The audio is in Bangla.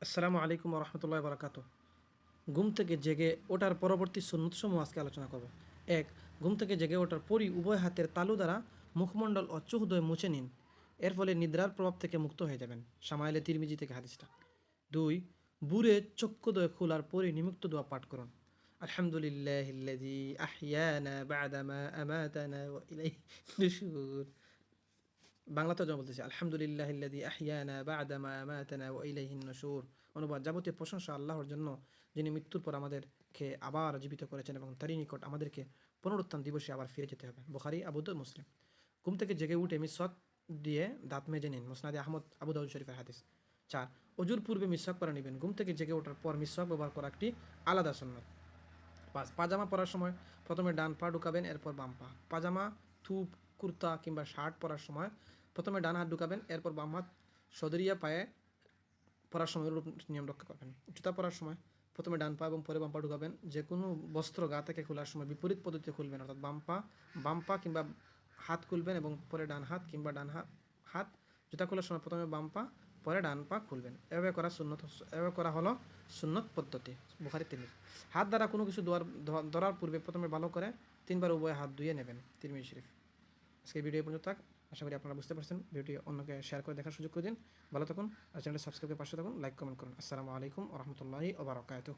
আসসালামু আলাইকুম রহমতুল্লাহ বরাকাত ঘুম থেকে জেগে ওঠার পরবর্তী সুন্নতসমূহ আজকে আলোচনা করব। এক, ঘুম থেকে জেগে ওঠার পরই উভয় হাতের তালু দ্বারা মুখমণ্ডল ও চোখদয় মুছে নিন। এর ফলে নিদ্রার প্রভাব থেকে মুক্ত হয়ে যাবেন। সামাইলে তিরমিজি থেকে হাদিসটা। দুই, বুড়ে চক্ষুদয় খোলার পরে নিমুক্ত দোয়া পাঠ করুন। আলহামদুলিল্লাহ বাংলাতে যা বলতেছি, আলহামদুলিল্লাহ ইল্লাদি আহিয়ানা ওয়া ইলাইহিন নুশুর অনুবাদ, যাবতীয় প্রশংসা আল্লাহর জন্য যিনি মৃত্যুর পর আমাদেরকে আবার জীবিত করেছেন এবং তারই নিকট আমাদেরকে পুনরুত্থান দিবসে আবার ফিরে যেতে হবে। বুখারি আবুদ মুসলিম। ঘুম থেকে জেগে উঠে মিসওয়াক দিয়ে দাঁত মেজে নিন। মুসনাদে আহমদ, আবু দাউদ শরীফের হাদিস। চার অজুর পূর্বে মিসওয়াক করে নেবেন। ঘুম থেকে জেগে ওঠার পর মিসওয়াক ব্যবহার করা একটি আলাদা সুন্নত। পাঁচ, পাজামা পরার সময় প্রথমে ডান পা ঢুকাবেন, এরপর বাম পা। পাজামা, থুপ, কুর্তা কিংবা শার্ট পরার সময় প্রথমে ডান হাত ঢুকাবেন, এরপর বাম হাত সদরিয়া পায়ে পরার সময় নিয়ম রক্ষা করবেন। জুতা পরার সময় প্রথমে ডান পা এবং পরে বাম পা ঢুকাবেন। যে কোনো বস্ত্র গা থেকে খোলার সময় বিপরীত পদ্ধতিতে খুলবেন, অর্থাৎ বাম পা বাম পা কিংবা হাত খুলবেন এবং পরে ডান হাত কিংবা ডান হাত হাত জুতা খোলার সময় প্রথমে বাম পা, পরে ডান পা খুলবেন। এভাবে করা সুন্নত, এভাবে করা হলো সুন্নত পদ্ধতি। বুখারি, তিরমিজ। হাত দ্বারা কোনো কিছু ধোয়ার ধরার পূর্বে প্রথমে ভালো করে তিনবার উভয় হাত ধুয়ে নেবেন, তিরমিজ শরীফ। আজকে ভিডিও পর্যন্ত থাক। আশা করি আপনারা বুঝতে পারছেন। ভিডিওটি অন্যকে শেয়ার করে দেখার সুযোগ করে দিন। ভালো থাকুন আর চ্যানেলটি সাবস্ক্রাইবের পাশে থাকুন। লাইক কমেন্ট করুন। আসসালামু আলাইকুম রহমতুল্লাহি ওবরাকাতুহ